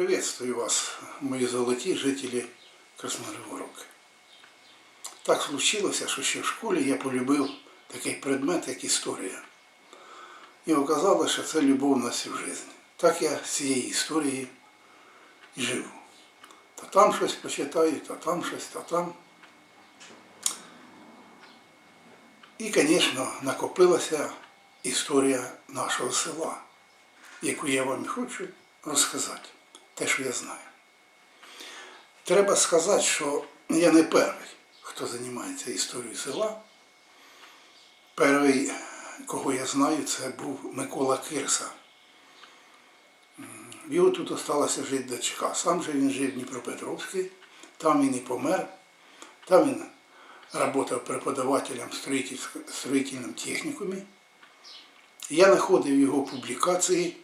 Приветствую вас, мої золоті жителі Красногорівки. Так случилося, що ще в школі я полюбив такий предмет, як історія. І оказалося, що це любов на всю життя. Так я з цієї історії і живу. То там щось почитаю, то там щось, то там. І, звісно, накопилася історія нашого села, яку я вам хочу розказати, те, що я знаю. Треба сказати, що я не перший, хто займається історією села. Перший, кого я знаю, це був Микола Кирса. Його тут осталося жити дочка. Сам же він жив в Дніпропетровській, там він і помер, там він працював преподавателем в строїтель- строїтельному технікумі. Я знаходив його публікації,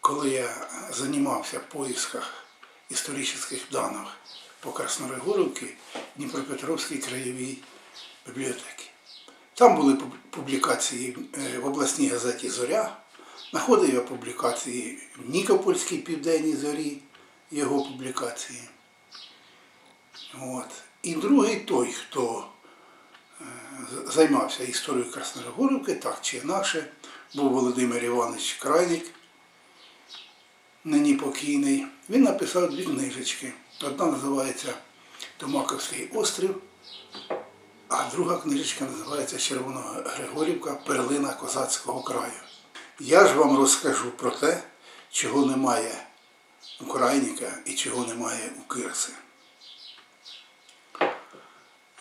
коли я займався в поисках історичних даних по Краснорегоровці Дніпропетровській краєвій бібліотеці. Там були публікації е, в обласній газеті Зоря, знаходив я публікації в Нікопольській Південній Зорі, його публікації. От. І другий той, хто е, займався історією Краснорегоровки, так чи інакше, був Володимир Іванович Крайник, нині покійний. Він написав дві книжечки. Одна називається Томаковський острів, а друга книжечка називається Червона Григорівка Перлина Козацького краю. Я ж вам розкажу про те, чого немає у Крайніка і чого немає у Кирси.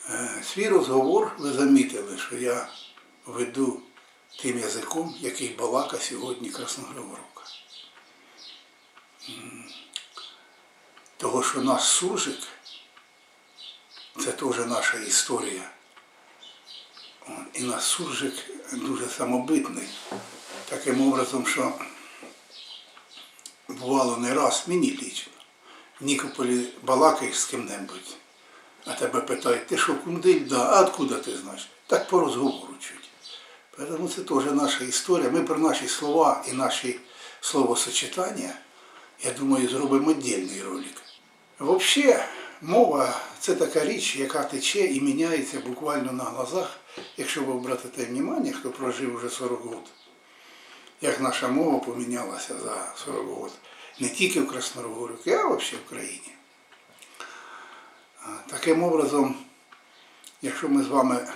Е, Свій розговор ви замітили, що я веду тим язиком, який балака сьогодні Красногригоровка. Того, що наш суржик це теж наша історія. І наш суржик дуже самобитний. Таким образом, що бувало не раз мені лічно. В Нікополі балакаєш з ким-небудь, а тебе питають, ти що, кундиль? Да, а откуда ти знаєш? Так по розговору чуть. Тому це теж наша історія. Ми про наші слова і наші словосочетання, я думаю, зробимо віддільний ролик. Взагалі, мова це така річ, яка тече і міняється буквально на глазах, якщо ви обратите увагу, хто прожив вже 40 років, як наша мова помінялася за 40 років. Не тільки в Красногорівці, а взагалі в країні. Таким образом, якщо ми з вами,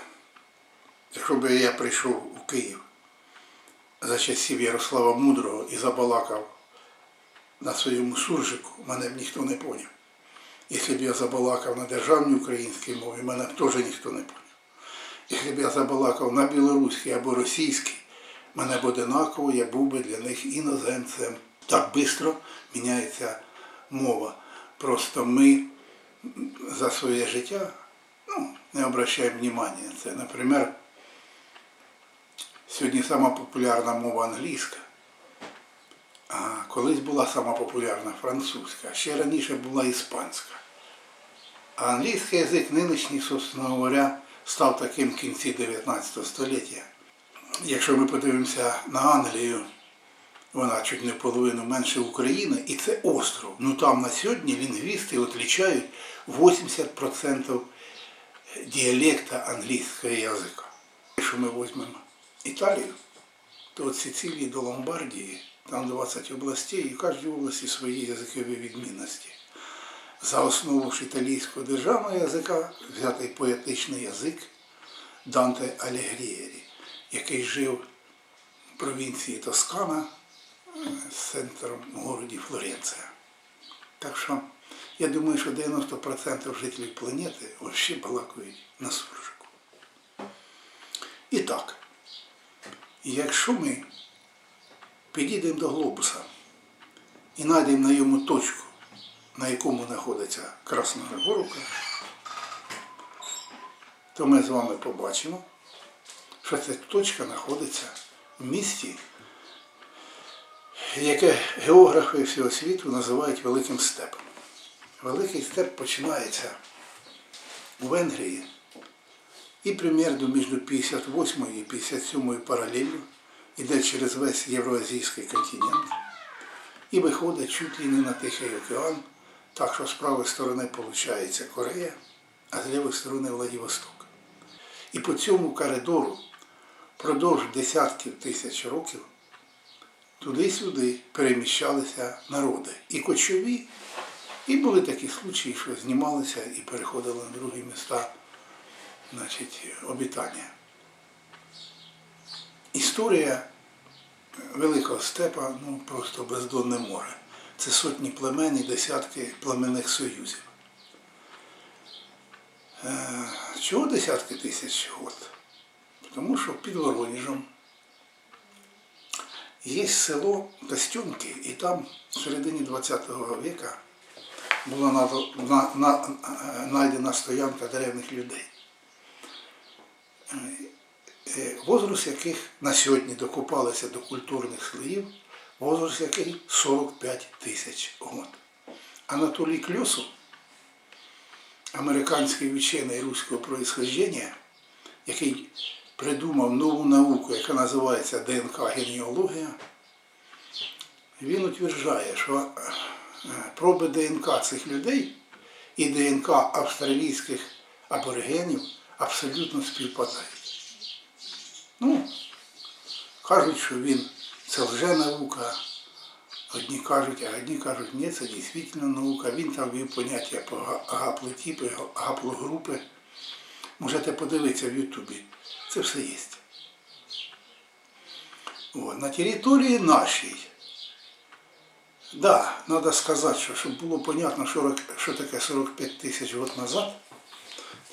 якщо б я прийшов у Київ за часів Ярослава Мудрого і забалакав на своєму суржику, мене б ніхто не поняв. Якщо б я забалакав на державній українській мові, мене б теж ніхто не поняв. Якщо б я забалакав на білоруській або російській, мене б одинаково, я був би для них іноземцем. Так швидко міняється мова. Просто ми за своє життя ну, не обращаємо внимання на це. Наприклад, сьогодні сама популярна мова англійська. Колись була сама популярна французька, ще раніше була іспанська. А англійський язик нинішній, собственно говоря, став таким в кінці 19 століття. Якщо ми подивимося на Англію, вона чуть не половину менше України, і це остров. Ну там на сьогодні лінгвісти відлічають 80% діалекта англійського язика. Якщо ми візьмемо Італію, то від Сицилії до Ломбардії, там 20 областей, і в кожній області свої язикові відмінності. За основу ж італійського державного язика взятий поетичний язик Данте Алегрієрі, який жив в провінції Тоскана з центром городі Флоренція. Так що я думаю, що 90% жителів планети взагалі балакають на суржику. І так, якщо ми підійдемо до глобуса і знайдемо на йому точку, на якому знаходиться Красногорівка, то ми з вами побачимо, що ця точка знаходиться в місті, яке географи всього світу називають Великим Степом. Великий степ починається у Венгрії і примірно між 58 і 57 паралелью іде через весь Євроазійський континент і виходить чуть ли не на Тихий океан, так що з правої сторони виходить Корея, а з лівої сторони Владивосток. І по цьому коридору впродовж десятків тисяч років туди-сюди переміщалися народи. І кочові, і були такі случаї, що знімалися і переходили на другі міста значить, обітання. Історія Великого степа ну, просто бездонне море. Це сотні племен і десятки племенних союзів. Е, Чого десятки тисяч год? Тому що під Воронежем є село Костюмки, і там в середині ХХ віка була надо- на- на- е, знайдена стоянка древніх людей. Е, возраст яких на сьогодні докопалися до культурних слоїв, возраст яких 45 тисяч год. Анатолій Кльосов, американський вчений руського происхождення, який придумав нову науку, яка називається ДНК генеалогія, він утверждає, що е, проби ДНК цих людей і ДНК австралійських аборигенів абсолютно співпадають. Ну, кажуть, що він це лженаука. Одні кажуть, а одні кажуть, ні, це дійсно наука. Він там вів поняття по га- гаплотипи, га- гаплогрупи. Можете подивитися в Ютубі. Це все є. О, на території нашій. Да, треба сказати, що щоб було понятно, що, що таке 45 тисяч років назад,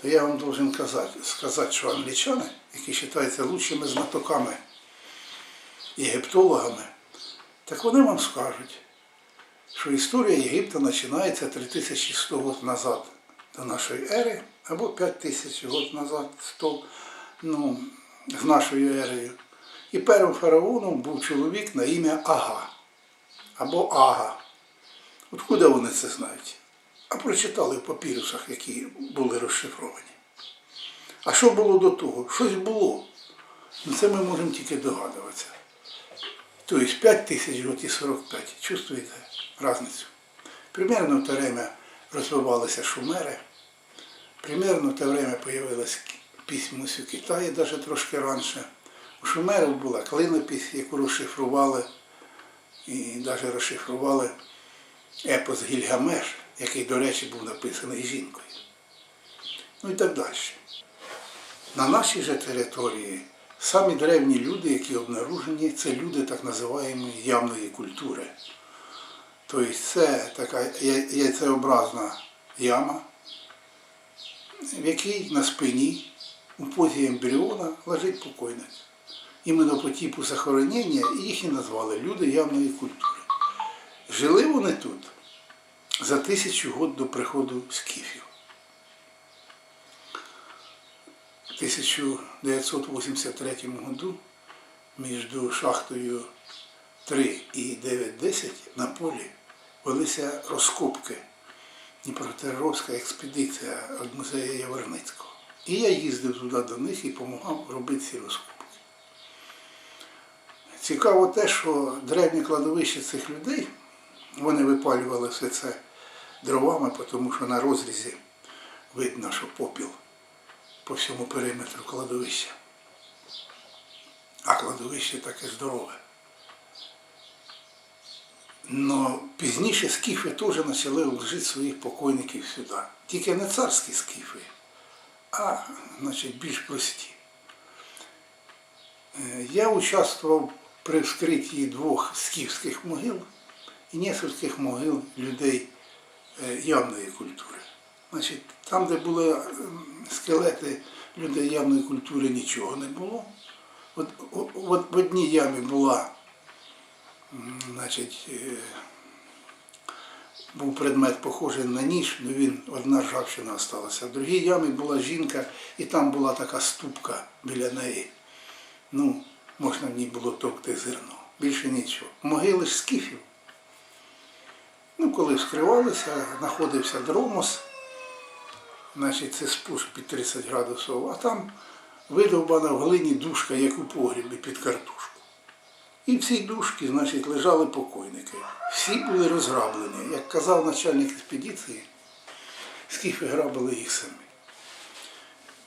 то я вам должен сказати, що англічани, які вважаються лучшими знатоками єгиптологами, так вони вам скажуть, що історія Єгипта починається 3100 років назад до нашої ери, або 5000 років назад, 100, ну, з нашою ерою. І першим фараоном був чоловік на ім'я Ага або Ага. Откуда вони це знають? А прочитали в папірусах, які були розшифровані. А що було до того? Щось було. Ну це ми можемо тільки догадуватися. Тобто 5 тисяч років і 45. Чувствуєте різницю? Примерно в те время розвивалися шумери. Примерно в те время появилась письмость у Китаї, навіть трошки раніше. У шумерів була клинопись, яку розшифрували, і навіть розшифрували епос Гільгамеш, який, до речі, був написаний жінкою. Ну і так далі. На нашій же території самі древні люди, які обнаружені, це люди так називаємої явної культури. Тобто це така яйцеобразна яма, в якій на спині у позі ембріона лежить покойник. Іменно по типу захоронення їх і назвали люди явної культури. Жили вони тут за тисячу год до приходу скіфів. В 1983 году між шахтою 3 і 9-10 на полі велися розкопки. Дніпропетровська експедиція від музею Яворницького. І я їздив туди до них і допомагав робити ці розкопки. Цікаво те, що древнє кладовище цих людей, вони випалювали все це дровами, тому що на розрізі видно, що попіл по всьому периметру кладовища. А кладовище таке здорове. Но пізніше скіфи теж почали вложити своїх покойників сюди. Тільки не царські скіфи, а значить, більш прості. Е, Я участвував при вскритті двох скіфських могил і нескольких могил людей явної культури. Значить, там, де були ем, скелети людей явної культури, нічого не було. От, от в одній ямі була значить, е, був предмет похожий на ніж, але він одна ржавчина залишилася. В другій ямі була жінка, і там була така ступка біля неї. Ну, можна в ній було товкти зерно. Більше нічого. Могили ж скіфів. Ну, коли вскривалися, знаходився дромос, значить це спуск під 30 градусів, а там видовбана в глині дужка, як у погрібі під картошку. І в цій дужці, значить, лежали покойники. Всі були розграблені. Як казав начальник експедиції, скіфи грабили їх самі.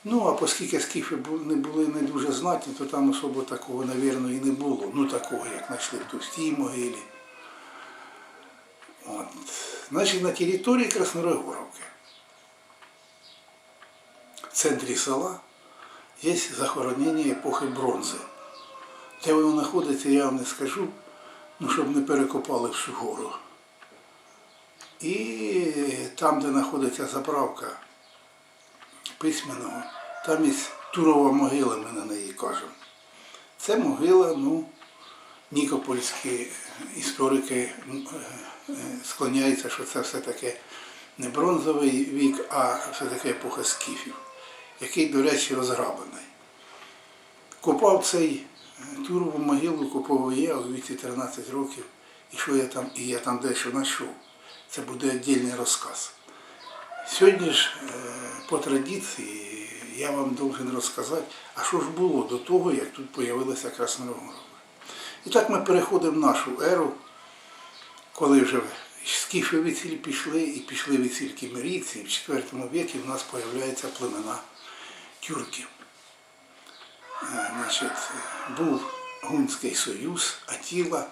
Ну, а оскільки скіфи не були не дуже знатні, то там особо такого, навірно, і не було. Ну, такого, як знайшли в товстій могилі. От. Значить, на території Краснорогоровки, в центрі села, є захоронення епохи бронзи. Де воно знаходиться, я вам не скажу, ну, щоб не перекопали всю гору. І там, де знаходиться заправка письменного, там є турова могила, ми на неї кажемо. Це могила, ну, нікопольські історики е, е, склоняються, що це все-таки не бронзовий вік, а все-таки епоха скіфів, який, до речі, розграблений. Копав цей е, турову могилу, копав я у віці 13 років, і що я там, і я там дещо знайшов. Це буде віддільний розказ. Сьогодні ж по традиції я вам должен розказати, а що ж було до того, як тут з'явилася Краснорогорова. І так ми переходимо в нашу еру, коли вже скіфи вицілі пішли і пішли виціль кімерійці, і в IV віці в нас з'являються племена тюрків. Е, Значить, був Гунський союз, Атіла,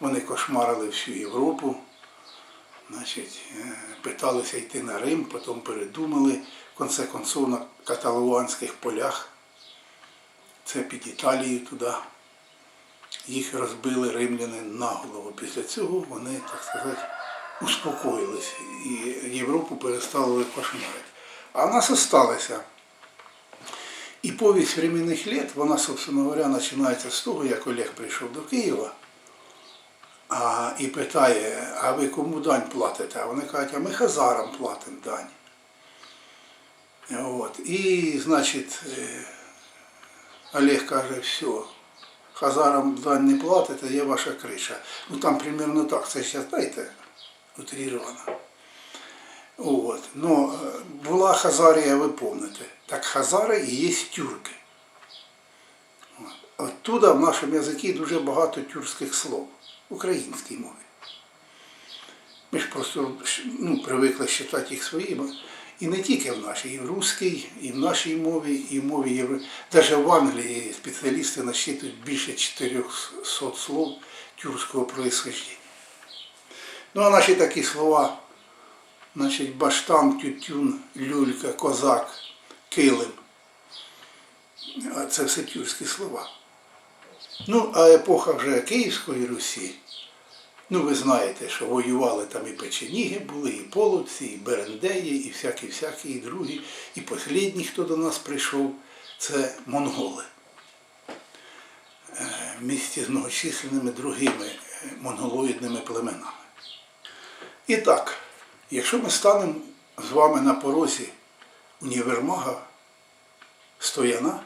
вони кошмарили всю Європу. Значить, е, питалися йти на Рим, потім передумали. В конце концов на каталуанських полях, це під Італією туди, їх розбили римляни на голову. Після цього вони, так сказати, успокоїлися і Європу перестали кошмарити. А в нас осталося. І повість временних літ, вона, собственно говоря, починається з того, як Олег прийшов до Києва а, і питає, а ви кому дань платите? А вони кажуть, а ми хазарам платимо дань. От. І, значить, е, Олег каже, все, хазарам дань не платите, є ваша криша. Ну там примерно так, це ще, знаєте, утріровано. От. Ну, була Хазарія, ви пам'ятаєте. Так Хазари і є тюрки. Оттуда в нашому язикі дуже багато тюркських слов в українській мові. Ми ж просто ну, привикли вважати їх своїми. І не тільки в нашій, і в русській, і в нашій мові, і в мові євро. Навіть в Англії спеціалісти насчитують більше 400 слов тюркського происхождения. Ну а наші такі слова, значить, баштан, тютюн, люлька, козак, килим. Це все тюркські слова. Ну, а епоха вже Київської Русі, ну ви знаєте, що воювали там і печеніги були, і половці, і берендеї, і всякі-всякі, і другі. І останній, хто до нас прийшов, це монголи. Е, місті з многочисленними другими е, монголоїдними племенами. І так, якщо ми станемо з вами на порозі універмага Стояна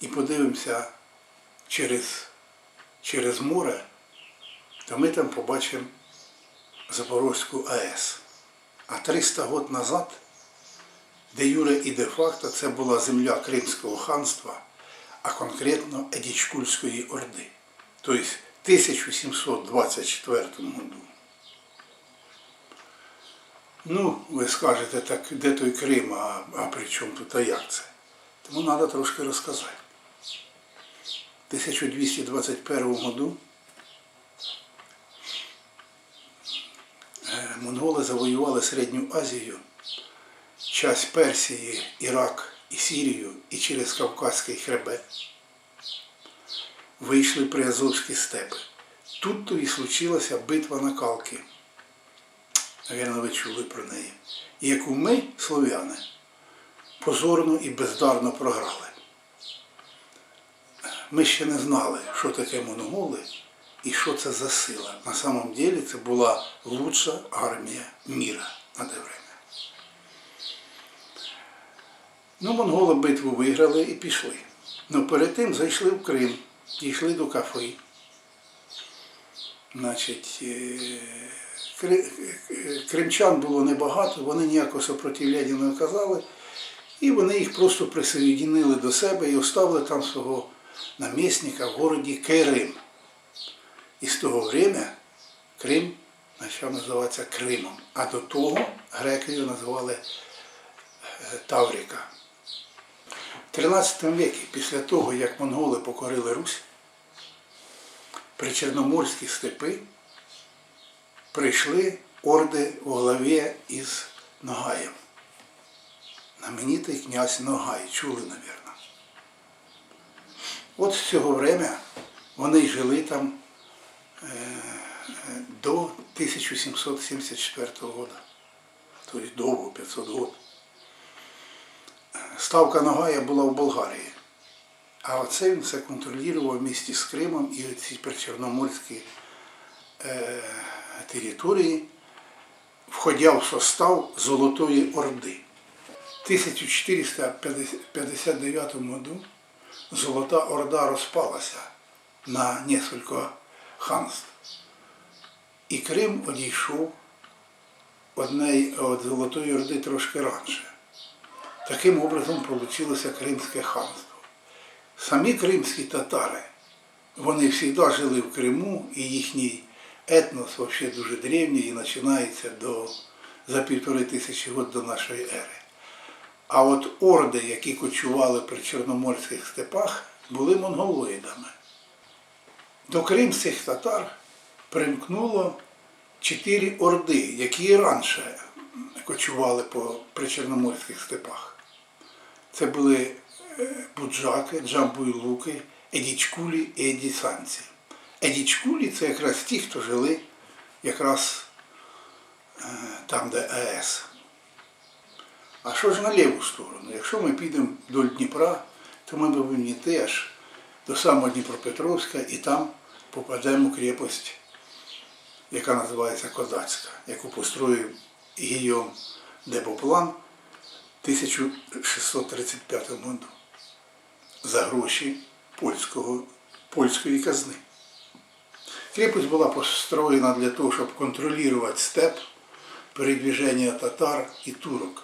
і подивимося через, через море, то ми там побачимо Запорозьку АЕС. А 300 років назад, де юре і де-факто, це була земля Кримського ханства, а конкретно Едічкульської Орди. Тобто в 1724 году. Ну, ви скажете, так де той Крим, а, а при чому тут, а як це? Тому треба трошки розказати. В 1221 году монголи завоювали Середню Азію, часть Персії, Ірак і Сірію і через Кавказький хребет. Вийшли при Азовські степи. Тут то і случилася битва на Калки. Навірно, ви чули про неї. Яку ми, слов'яни, позорно і бездарно програли. Ми ще не знали, що таке монголи і що це за сила. На самом деле це була лучша армія міра на те время. Ну, монголи битву виграли і пішли. Ну перед тим зайшли в Крим, дійшли до кафи. Значить, е, кри- кримчан було небагато, вони ніякого сопротивляння не оказали, і вони їх просто присоєдинили до себе і оставили там свого намісника в городі Керим. І з того время Крим почав називатися Кримом. А до того греки його називали е, Тавріка. В 13 векі, після того, як монголи покорили Русь, причорноморські степи прийшли орди у главі із Ногаєм. Знаменитий князь Ногай, чули, навірно. От з цього время вони жили там до 1774 року. Тобто довго, 500 років. Ставка Ногая була в Болгарії. А оце він все контролював в місті з Кримом і ці причорноморські е, території, входя в состав Золотої Орди. В 1459 году Золота Орда розпалася на кілька ханств. І Крим одійшов від Золотої Орди трошки раніше. Таким образом вийшло Кримське ханство. Самі кримські татари, вони завжди жили в Криму, і їхній етнос взагалі дуже древній і починається до, за півтори тисячі років до нашої ери. А от орди, які кочували при Чорноморських степах, були монголоїдами. До кримських татар примкнуло чотири орди, які і раніше кочували по причорноморських степах. Це були е, буджаки, джамбуйлуки, едічкулі і едісанці. Едічкулі це якраз ті, хто жили якраз е, там, де АЕС. А що ж на ліву сторону? Якщо ми підемо до Дніпра, то ми повинні аж до самого Дніпропетровська і там попадемо в крепость, яка називається Козацька, яку построїв Гійом Депоплан в 1635 году за гроші польського, польської казни. Крепость була построєна для того, щоб контролювати степ передвіження татар і турок,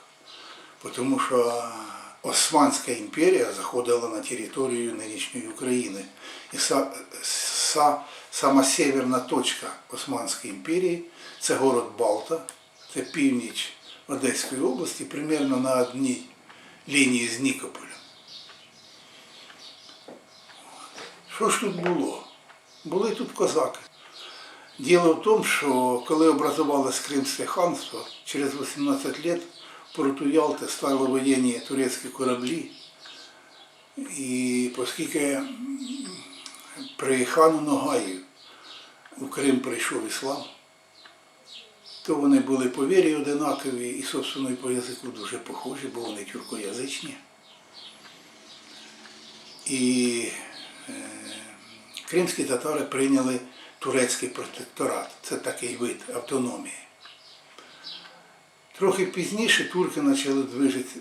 тому що Османська імперія заходила на територію нинішньої України. І са, са, сама северна точка Османської імперії це город Балта, це північ Одеської області, примерно на одній лінії з Нікополем. Що ж тут було? Були тут козаки. Діло в тому, що коли образувалось Кримське ханство, через 18 років порту Ялти стали воєнні турецькі кораблі. І оскільки при хану Ногаї у Крим прийшов іслам, то вони були по вірі одинакові і, собственно, і по язику дуже похожі, бо вони тюркоязичні. І е, кримські татари прийняли турецький протекторат. Це такий вид автономії. Трохи пізніше турки почали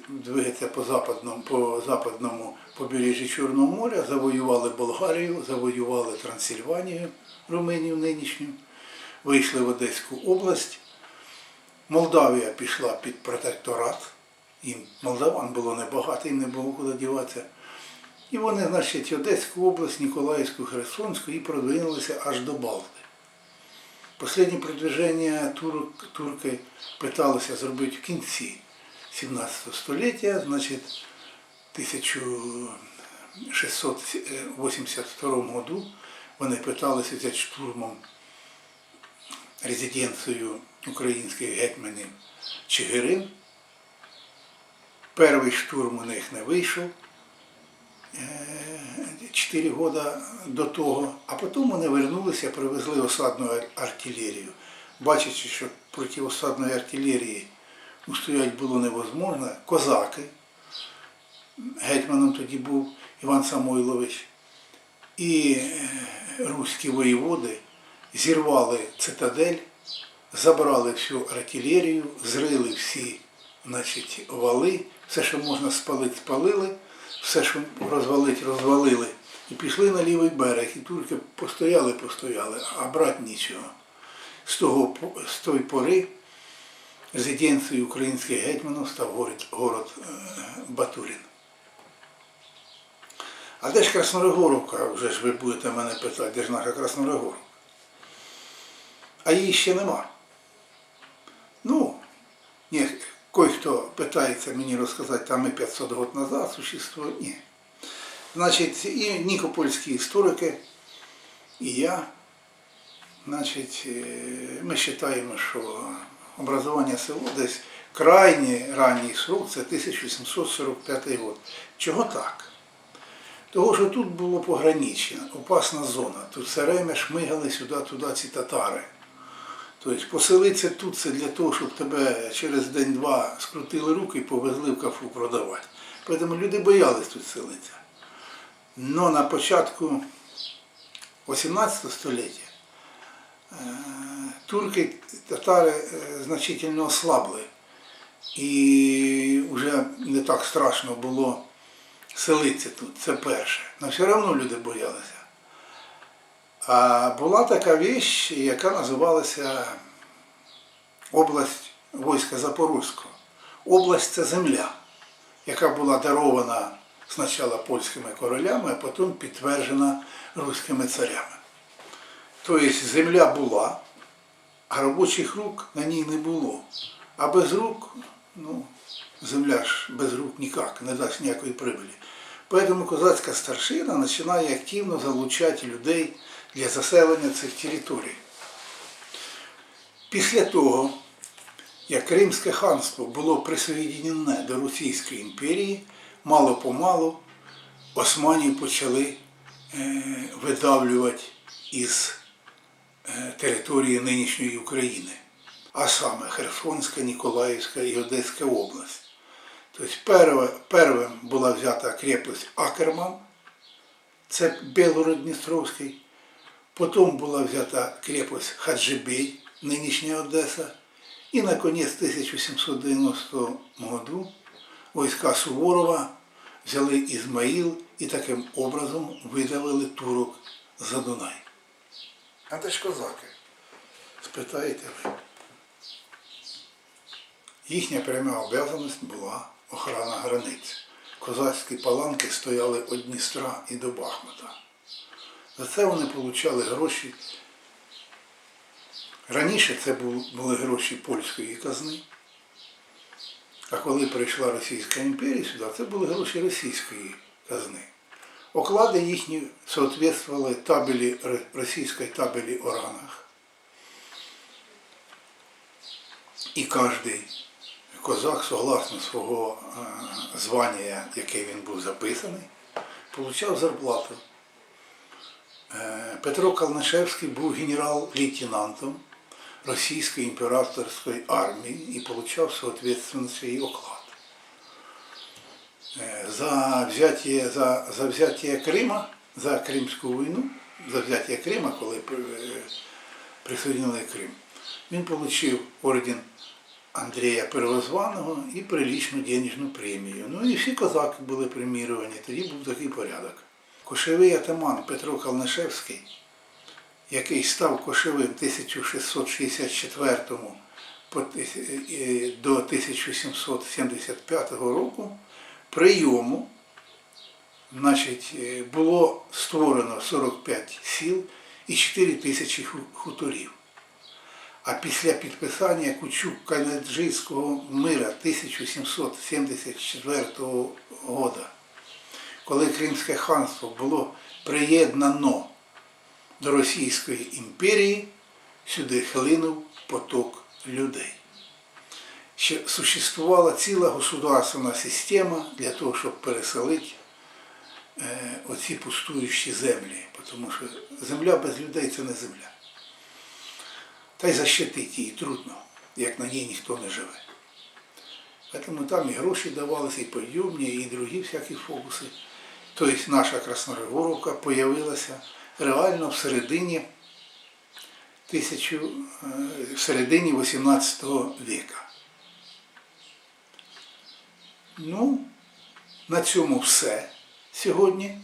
двигатися по западному, по западному побережжі Чорного моря, завоювали Болгарію, завоювали Трансильванію, Румунію нинішню, вийшли в Одеську область. Молдавія пішла під протекторат. Їм молдаван було небагато, їм не було куди діватися. І вони, значить, Одеську область, Ніколаївську, Херсонську і продвинулися аж до Балти. Последнє продвиження турок, турки питалися зробити в кінці 17 століття, значить, в 1682 году вони питалися взяти штурмом резиденцію українських гетьманів Чигирин. Перший штурм у них не вийшов. Чотири роки до того, а потім вони вернулися, привезли осадну артилерію. Бачачи, що проти осадної артилерії устояти було невозможно, козаки, гетьманом тоді був Іван Самойлович, і е, руські воєводи зірвали цитадель, забрали всю артилерію, зрили всі значить, вали, все, що можна спалити, спалили, все, що розвалити, розвалили. І пішли на лівий берег. І турки постояли, постояли, а брати нічого. З, того, з тої пори резиденцією українських гетьманів став город, город е, Батурин. А де ж Краснорогоровка? Вже ж ви будете мене питати, де ж наша Краснорогоровка? а її ще нема. Ну, ні, кой-хто питається мені розказати, там і 500 років назад существує. Ні. Значить, і нікопольські історики, і я, значить, е, ми вважаємо, що образування село десь крайній ранній срок це 1745 рік. Чого так? Того, що тут було пограниччя, опасна зона. Тут все время шмигали сюди-туди ці татари. Тобто поселитися тут це для того, щоб тебе через день-два скрутили руки і повезли в кафу продавати. Тому люди боялись тут селитися. Но на початку 18 століття е, турки, татари е, значительно ослабли. І вже не так страшно було селитися тут, це перше. Але все одно люди боялися. А була така віч, яка називалася область війська Запорозького. Область це земля, яка була дарована спочатку польськими королями, а потім підтверджена руськими царями. Тобто земля була, а робочих рук на ній не було. А без рук, ну, земля ж без рук ніяк, не дасть ніякої прибилі. Тому козацька старшина починає активно залучати людей для заселення цих територій. Після того, як Кримське ханство було присоєднене до Російської імперії, мало-помалу османів почали е, видавлювати із е, території нинішньої України, а саме Херсонська, Ніколаївська і Одеська область. Тобто первим була взята крепость Акерман, це Білгород-Дністровський. Потім була взята крепость Хаджибей, нинішня Одеса. І, наконець, в 1790 году війська Суворова взяли Ізмаїл і таким образом видавили турок за Дунай. А це ж козаки. Спитаєте ви. Їхня пряма обов'язаність була охорона границь. Козацькі паланки стояли від Дністра і до Бахмута. За це вони отримали гроші. Раніше це були гроші польської казни. А коли прийшла Російська імперія сюди, це були гроші російської казни. Оклади їхні соответствували табелі, ро- російській табелі о рангах. І кожен козак, согласно свого е, звання, яке він був записаний, отримав зарплату. Е, Петро Калнишевський був генерал-лейтенантом Російської імператорської армії і отримав соответственно свій оклад. Е, За взяття, за, за взяття Крима, за Кримську війну, за взяття Крима, коли е, присоединили Крим, він отримав орден Андрія Первозваного і прилічну денежну премію. Ну і всі козаки були преміровані, тоді був такий порядок. Кошовий атаман Петро Калнишевський, який став кошовим 1664 по е, до 1775 року, прийому значить, е, було створено 45 сіл і 4 тисячі хуторів. А після підписання Кучук-Канаджийського мира 1774 року, коли Кримське ханство було приєднано до Російської імперії, сюди хлинув поток людей. Ще существувала ціла государственна система для того, щоб переселити е, оці пустуючі землі, тому що земля без людей це не земля. Та й защитити її трудно, як на ній ніхто не живе. Тому там і гроші давалися, і подйомні, і другі всякі фокуси. Тобто наша Красногоровка появилася реально в середині, тисячу, е, в середині 18 віка. Ну, на цьому все сьогодні.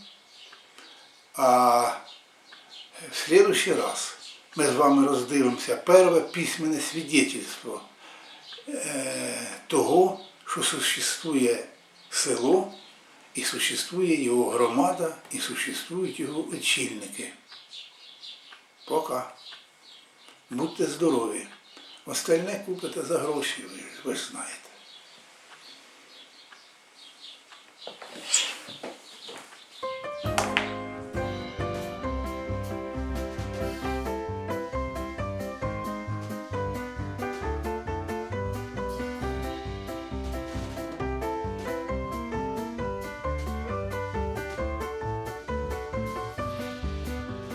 А в следующий раз ми з вами роздивимося перше письменне свідетельство е, того, що существує село, і существує його громада, і существують його очільники. Пока. Будьте здорові. Остальне купите за гроші, ви, ж знаєте.